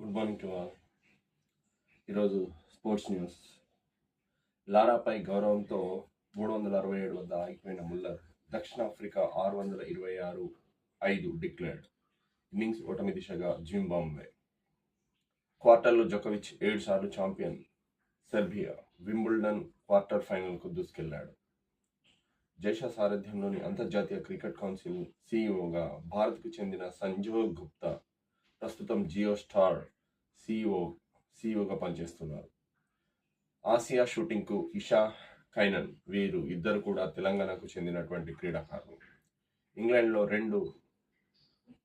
Good morning to all. ఈరోజు sports news. లారాపై గౌరవంతో మూడు వందల అరవై ఏడు వద్ద ఆగిపోయిన ముల్లర్ దక్షిణాఫ్రికా ఆరు వందల ఇరవై ఆరు ఐదు డిక్లేర్డ్. ఇన్నింగ్స్ ఓటమి దిశగా జింబాంబే క్వార్టర్లో జొకవిచ్ ఏడు సార్లు ఛాంపియన్. సెర్బియా వింబుల్డన్ క్వార్టర్ ఫైనల్కు దూసుకెళ్ళాడు. జైషా సారథ్యంలోని అంతర్జాతీయ క్రికెట్ కౌన్సిల్ సీఈఓగా భారత్కు చెందిన సంజోగ్ గుప్తా ప్రస్తుతం జియో స్టార్ సిఇఓ సిఇఓగా పనిచేస్తున్నారు. ఆసియా షూటింగ్కు ఇషా కైనన్ వీరు ఇద్దరు కూడా తెలంగాణకు చెందినటువంటి క్రీడాకారులు. ఇంగ్లాండ్లో రెండు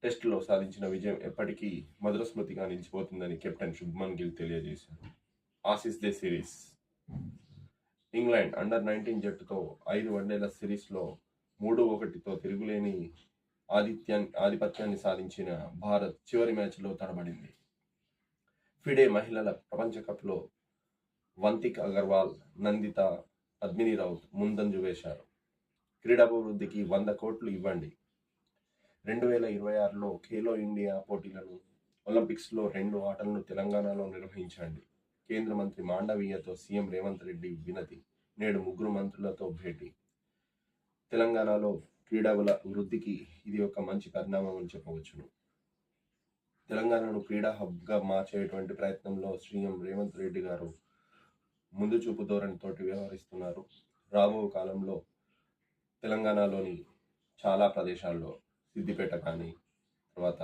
టెస్టులో సాధించిన విజయం ఎప్పటికీ మధుర స్మృతిగా నిలిచిపోతుందని కెప్టెన్ శుభ్మన్ గిల్ తెలియజేశారు. ఆసిస్ దే సిరీస్. ఇంగ్లాండ్ అండర్ నైన్టీన్ జట్టుతో ఐదు వన్డేల సిరీస్లో మూడు ఒకటితో తిరుగులేని ఆదిత్యాన్ని ఆధిపత్యాన్ని సాధించిన భారత్ చివరి మ్యాచ్లో తడబడింది. ఫిడే మహిళల ప్రపంచకప్లో వంతిక్ అగర్వాల్ నందిత పద్మిని రౌత్ ముందంజు వేశారు. క్రీడాభివృద్ధికి వంద కోట్లు ఇవ్వండి. రెండు వేల ఇరవై ఆరులో ఖేలో ఇండియా పోటీలను ఒలింపిక్స్లో రెండు ఆటలను తెలంగాణలో నిర్వహించండి. కేంద్ర మంత్రి మాండవీయతో సీఎం రేవంత్ రెడ్డి వినతి నేడు ముగ్గురు మంత్రులతో భేటీ. తెలంగాణలో క్రీడల వృద్ధికి ఇది ఒక మంచి పరిణామం అని చెప్పవచ్చును. తెలంగాణను క్రీడా హబ్గా మార్చేటువంటి ప్రయత్నంలో సీఎం రేవంత్ రెడ్డి గారు ముందు చూపు ధోరణితోటి వ్యవహరిస్తున్నారు. రాబో కాలంలో తెలంగాణలోని చాలా ప్రదేశాల్లో సిద్దిపేట కానీ తర్వాత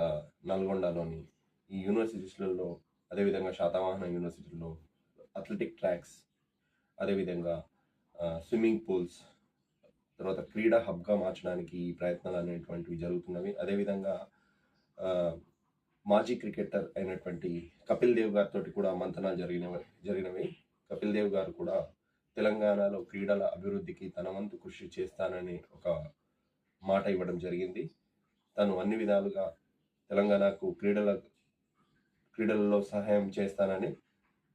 నల్గొండలోని ఈ యూనివర్సిటీస్లలో అదేవిధంగా శాతవాహన యూనివర్సిటీలో అథ్లెటిక్ ట్రాక్స్ అదేవిధంగా స్విమ్మింగ్ పూల్స్ తర్వాత క్రీడా హబ్గా మార్చడానికి ఈ ప్రయత్నాలు అనేటువంటివి జరుగుతున్నవి. అదేవిధంగా మాజీ క్రికెటర్ అయినటువంటి కపిల్ దేవ్ గారితో కూడా మంతనాలు జరిగినవి జరిగినవి. కపిల్ దేవ్ గారు కూడా తెలంగాణలో క్రీడల అభివృద్ధికి తన వంతు కృషి చేస్తానని ఒక మాట ఇవ్వడం జరిగింది. తను అన్ని విధాలుగా తెలంగాణకు క్రీడల క్రీడలలో సహాయం చేస్తానని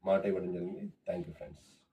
మాట ఇవ్వడం జరిగింది. Thank you friends.